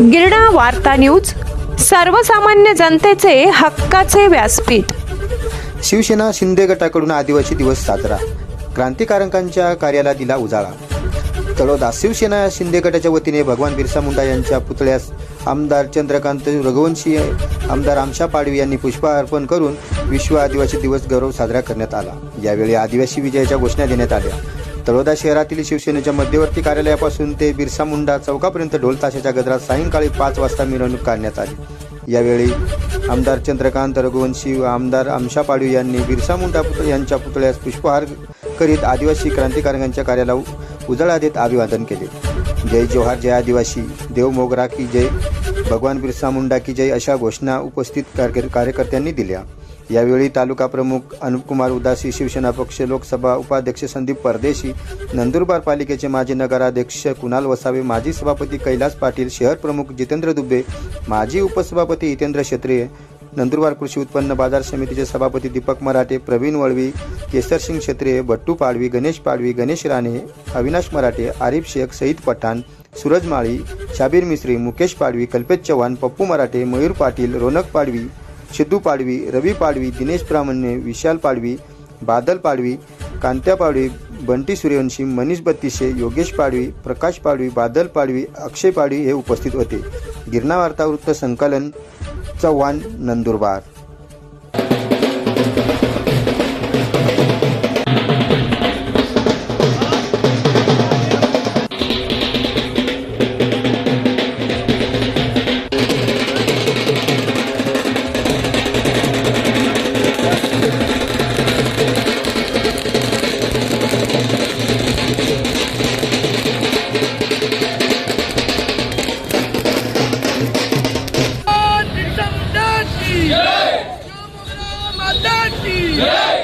गिरणा वार्ता न्यूज सर्वसामान्य जनतेचे हक्काचे व्यासपीठ. शिवसेना शिंदे गटाकडून आदिवासी दिवस साजरा. क्रांतिकारकांच्या कार्याला दिला उजाळा. तळोदा शिवसेना शिंदे गटाच्या वतीने भगवान बिरसा मुंडा यांच्या पुतळ्यास आमदार चंद्रकांत रघुवंशी आमदार आमशा पाडवी यांनी पुष्पा अर्पण करून विश्व आदिवासी दिवस गौरव साजरा करण्यात आला. यावेळी आदिवासी विजयाच्या घोषणा देण्यात आल्या. तळोदा शहरातील शिवसेनेच्या मध्यवर्ती कार्यालयापासून ते बिरसा मुंडा चौकापर्यंत ढोलताशाच्या गजरात सायंकाळी पाच वाजता मिरवणूक काढण्यात आली. यावेळी आमदार चंद्रकांत रघुवंशी व आमदार आमशा पाडवी यांनी बिरसा मुंडा यांच्या पुतळ्यास पुष्पहार करीत आदिवासी क्रांतिकारकांच्या कार्याला उजाळा देत अभिवादन केले. जय जोहार जय आदिवासी देव मोगरा की जय. भगवान बिरसा मुंडा की जय अशा घोषणा उपस्थित कार्यकर्त्यांनी दिल्या. यावेळी तालुका प्रमुख अनुपकुमार उदासी शिवसेना पक्ष लोकसभा उपाध्यक्ष संदीप परदेशी नंदुरबार पालिकेचे माजी नगराध्यक्ष कुणाल वसावे माजी सभापती कैलास पाटील शहर प्रमुख जितेंद्र दुबे माजी उपसभापती हितेंद्र क्षेत्रिय नंदुरबार कृषी उत्पन्न बाजार समितीचे सभापती दीपक मराठे प्रवीण वळवी केसरसिंग क्षेत्रिय भट्टू पाडवी गणेश पाडवी गणेश राणे अविनाश मराठे आरिफ शेख सईद पठाण सूरज माळी शाबीर मिस्त्री मुकेश पाडवी कल्पेश चव्हाण पप्पू मराठे मयूर पाटील रोनक पाडवी सिद्धू पाडवी रवी पाडवी दिनेश ब्राह्मणे विशाल पाडवी बादल पाडवी कांत्या पाडवी बंटी सूर्यवंशी मनीष बत्तीशे योगेश पाडवी प्रकाश पाडवी बादल पाडवी अक्षय पाडवी हे उपस्थित होते. गिरणा वार्तावृत्त संकलन चव्हाण नंदुरबार. की जय